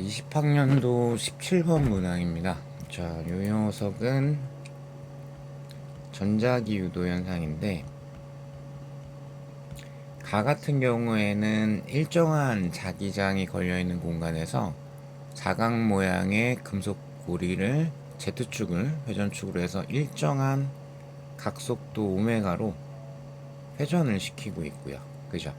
20학년도 17번 문항입니다. 자, 요 녀석은 전자기 유도 현상인데 가 같은 경우에는 일정한 자기장이 걸려 있는 공간에서 사각 모양의 금속 고리를 Z축을 회전축으로 해서 일정한 각속도 오메가로 회전을 시키고 있고요. 그죠?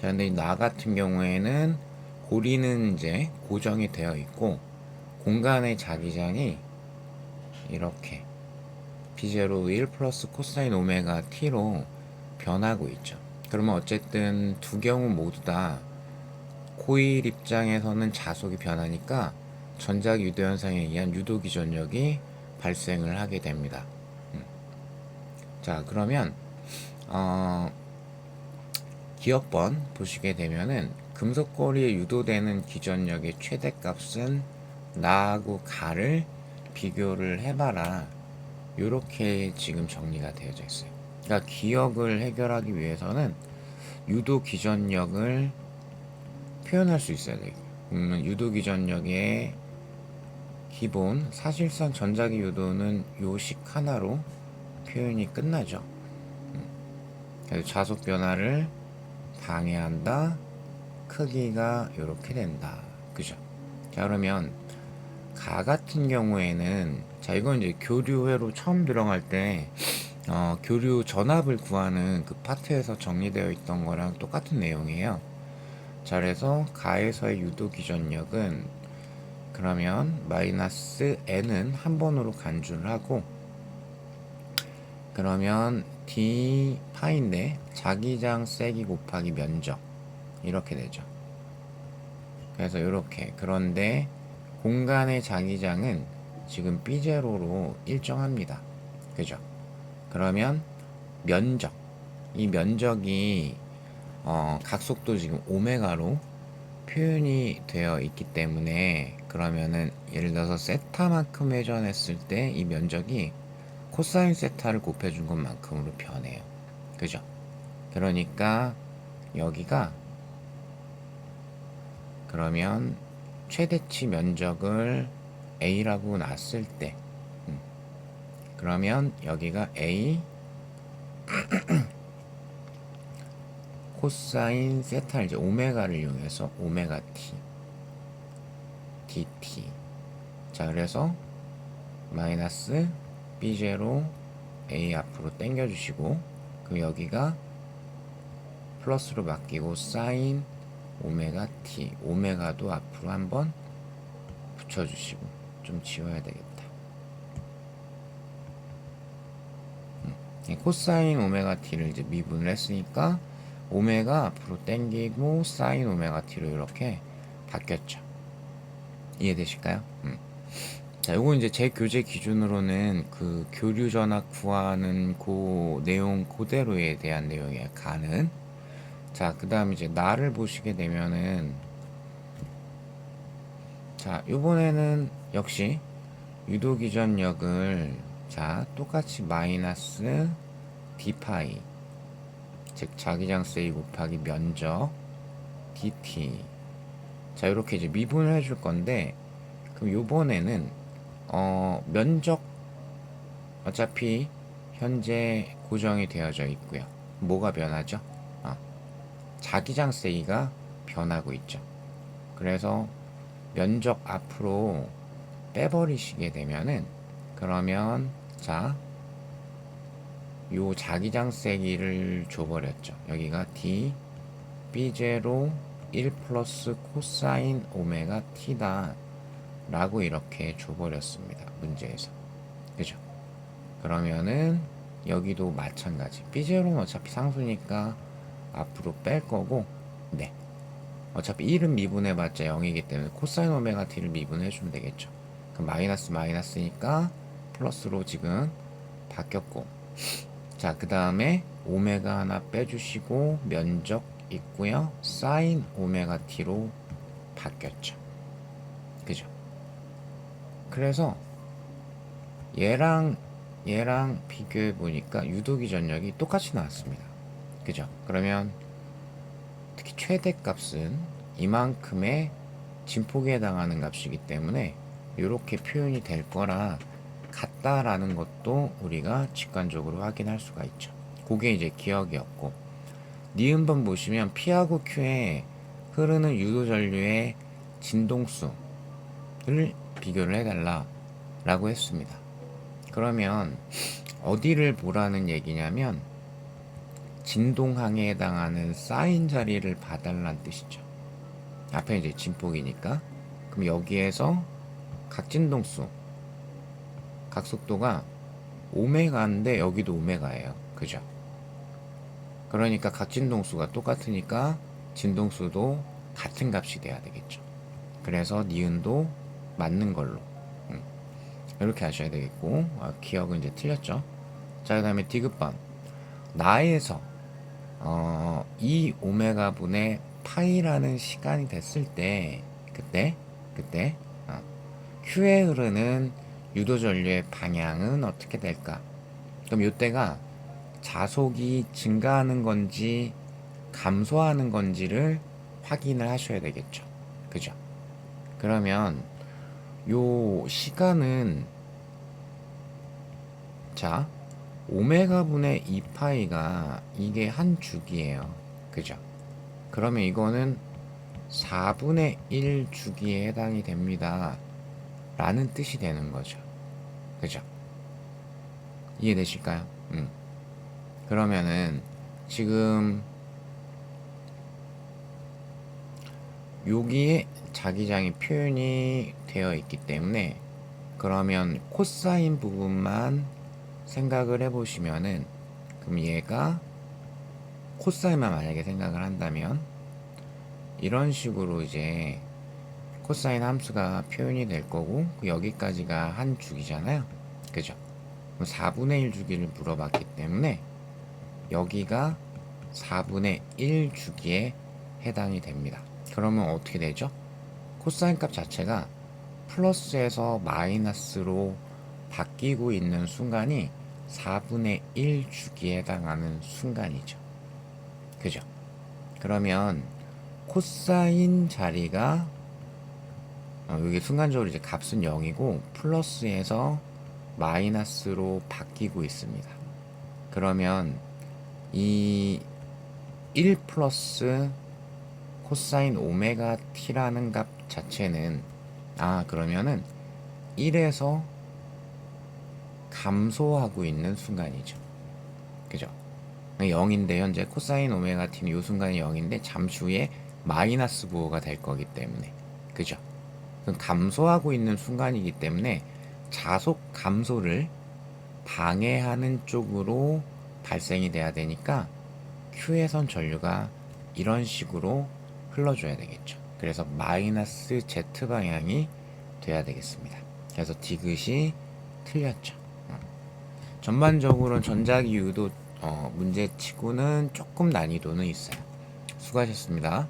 자, 근데 나 같은 경우에는 고리는 이제 고정이 되어 있고 공간의 자기장이 이렇게 B0 1 플러스 코사인 오메가 T로 변하고 있죠. 그러면 어쨌든 두 경우 모두 다 코일 입장에서는 자속이 변하니까 전작 유도 현상에 의한 유도 기전력이 발생을 하게 됩니다. 음. 자, 그러면 어, 기억번 보시게 되면은 금속거리에 유도되는 기전력의 최대값은 나하고 가를 비교를 해봐라. 이렇게 지금 정리가 되어져 있어요. 그러니까 기억을 해결하기 위해서는 유도 기전력을 표현할 수 있어야 돼요. 그러면 유도 기전력의 기본 사실상 전자기 유도는 요식 하나로 표현이 끝나죠. 음. 자속 변화를 방해한다. 크기가 이렇게 된다. 그죠? 자, 그러면 가 같은 경우에는 자, 이건 이제 교류회로 처음 들어갈 때 어, 교류 전압을 구하는 그 파트에서 정리되어 있던 거랑 똑같은 내용이에요. 자, 그래서 가에서의 유도 기전력은 그러면 마이너스 n은 한 번으로 간주를 하고 그러면 d 파인데 자기장 세기 곱하기 면적 이렇게 되죠. 그래서 이렇게 그런데 공간의 자기장은 지금 B0로 일정합니다. 그죠? 그러면 면적 이 면적이 어, 각속도 지금 오메가로 표현이 되어 있기 때문에 그러면은 예를 들어서 세타만큼 회전했을 때 이 면적이 코사인 세타를 곱해준 것만큼으로 변해요. 그죠? 그러니까 여기가 그러면 최대치 면적을 A라고 놨을 때 음, 그러면 여기가 A 코사인 세타 이제 오메가를 이용해서 오메가 T dt 자 그래서 마이너스 B0 A 앞으로 당겨 주시고 그럼 여기가 플러스로 바뀌고 사인 오메가 T 오메가도 앞으로 한번 붙여주시고 좀 지워야 되겠다 음, 코사인 오메가 T를 이제 미분을 했으니까 오메가 앞으로 당기고 사인 오메가 T로 이렇게 바뀌었죠 이해되실까요? 음. 자, 요거 이제 제 교재 기준으로는 그 교류 전압 구하는 그 내용 그대로에 대한 내용이에요. 가는. 자, 그 다음 이제 나를 보시게 되면은 자, 요번에는 역시 유도 기전력을 자, 똑같이 마이너스 d파이 즉 자기장 세 이 곱하기 면적 dt 자, 이렇게 이제 미분을 해줄 건데 그럼 요번에는 어, 면적 어차피 현재 고정이 되어져 있고요. 뭐가 변하죠? 어, 자기장 세기가 변하고 있죠. 그래서 면적 앞으로 빼버리시게 되면은 그러면 자, 요 자기장 세기를 줘버렸죠. 여기가 d b0 1 플러스 코사인 오메가 t다 라고 이렇게 줘버렸습니다. 문제에서. 그죠? 그러면은 여기도 마찬가지. B0는 어차피 상수니까 앞으로 뺄 거고, 네. 어차피 1은 미분해봤자 0이기 때문에 코사인 오메가 t를 미분해주면 되겠죠. 그럼 마이너스 마이너스니까 플러스로 지금 바뀌었고. 자, 그 다음에 오메가 하나 빼주시고 면적 있고요. 사인 오메가 t로 바뀌었죠. 그죠? 그래서 얘랑 얘랑 비교해 보니까 유도기 전력이 똑같이 나왔습니다. 그죠? 그러면 특히 최대값은 이만큼의 진폭에 해당하는 값이기 때문에 이렇게 표현이 될 거라 같다라는 것도 우리가 직관적으로 확인할 수가 있죠. 그게 이제 기억이었고 니은번 보시면 P하고 Q에 흐르는 유도 전류의 진동수를 비교를 해달라 라고 했습니다. 그러면 어디를 보라는 얘기냐면 진동항에 해당하는 사인 자리를 봐달라는 뜻이죠. 앞에 이제 진폭이니까 그럼 여기에서 각 진동수 각 속도가 오메가인데 여기도 오메가예요. 그죠? 그러니까 각 진동수가 똑같으니까 진동수도 같은 값이 돼야 되겠죠. 그래서 니은도 맞는 걸로 음. 이렇게 하셔야 되겠고 아, 기억은 이제 틀렸죠. 자 그 다음에 디귿번 나에서 어, 이 오메가 분의 파이라는 시간이 됐을 때 그때 그때 어, Q에 흐르는 유도 전류의 방향은 어떻게 될까? 그럼 이때가 자속이 증가하는 건지 감소하는 건지를 확인을 하셔야 되겠죠. 그죠? 그러면 요 시간은 자 오메가 분의 2파이가 이게 한 주기예요. 그죠? 그러면 이거는 4분의 1 주기에 해당이 됩니다. 라는 뜻이 되는 거죠. 그죠? 이해되실까요? 음. 그러면은 지금 여기에 자기장이 표현이 되어 있기 때문에 그러면 코사인 부분만 생각을 해보시면은 그럼 얘가 코사인만 만약에 생각을 한다면 이런 식으로 이제 코사인 함수가 표현이 될 거고 그 여기까지가 한 주기잖아요. 그죠? 4분의 1 주기를 물어봤기 때문에 여기가 4분의 1 주기에 해당이 됩니다. 그러면 어떻게 되죠? 코사인 값 자체가 플러스에서 마이너스로 바뀌고 있는 순간이 4분의 1 주기에 해당하는 순간이죠. 그죠? 그러면 코사인 자리가 어, 여기 순간적으로 이제 값은 0이고 플러스에서 마이너스로 바뀌고 있습니다. 그러면 이 1 플러스 코사인 오메가 t라는 값 자체는 아 그러면은 1에서 감소하고 있는 순간이죠. 그죠? 0인데 현재 코사인 오메가 t는 이 순간이 0인데 잠시 후에 마이너스 부호가 될 거기 때문에 그죠? 감소하고 있는 순간이기 때문에 자속 감소를 방해하는 쪽으로 발생이 돼야 되니까 Q에선 전류가 이런 식으로 흘러줘야 되겠죠. 그래서 마이너스 Z 방향이 돼야 되겠습니다. 그래서 디귿이 틀렸죠. 어. 전반적으로 전자기 유도 어, 문제치고는 조금 난이도는 있어요. 수고하셨습니다.